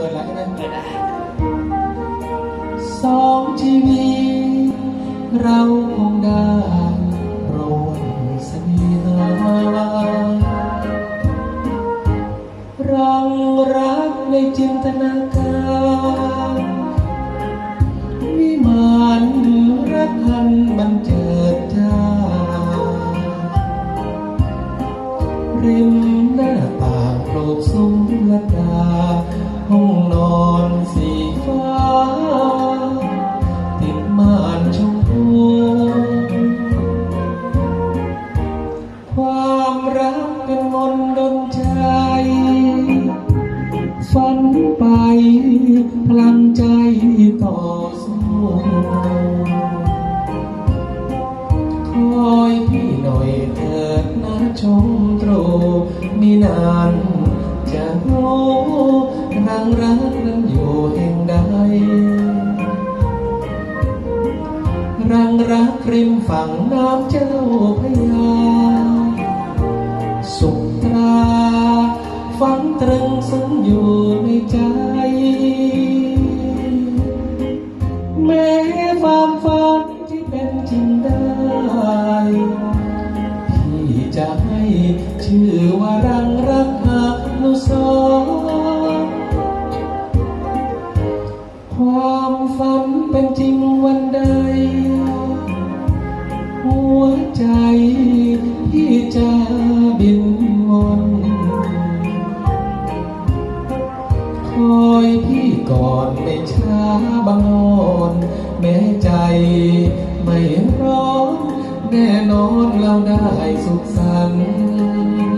เปิดแล้วใช่ไหมเปิดได้สองชีวิตเราคงได้โปรดสน่หารังรักในจินตนาการวิมานรักพันมันเจิดจ้าริมหน้าต่างโปรดซุ้มละดา มนต์ดนใจ ฝันไปพลังใจต่อสู้คอยพี่หน่อยเถิดนะชมตรูมีนานจะรู้รังรักนั้นอยู่แห่งใดรังรักริมฝั่งน้ำเจ้าพยา ฝังตรึงซึ้งอยู่ในใจ แม้ความฝันที่เป็นจริงได้พี่จะให้ชื่อว่ารังรักอนุสรณ์ความฝันเป็นจริงวันใด หัวใจพี่จะบิน ยพี่ก่อนไม่ช้าบางอ่อนแม้ใจไม่ร้อนแน่นอนเราได้สุขสันต์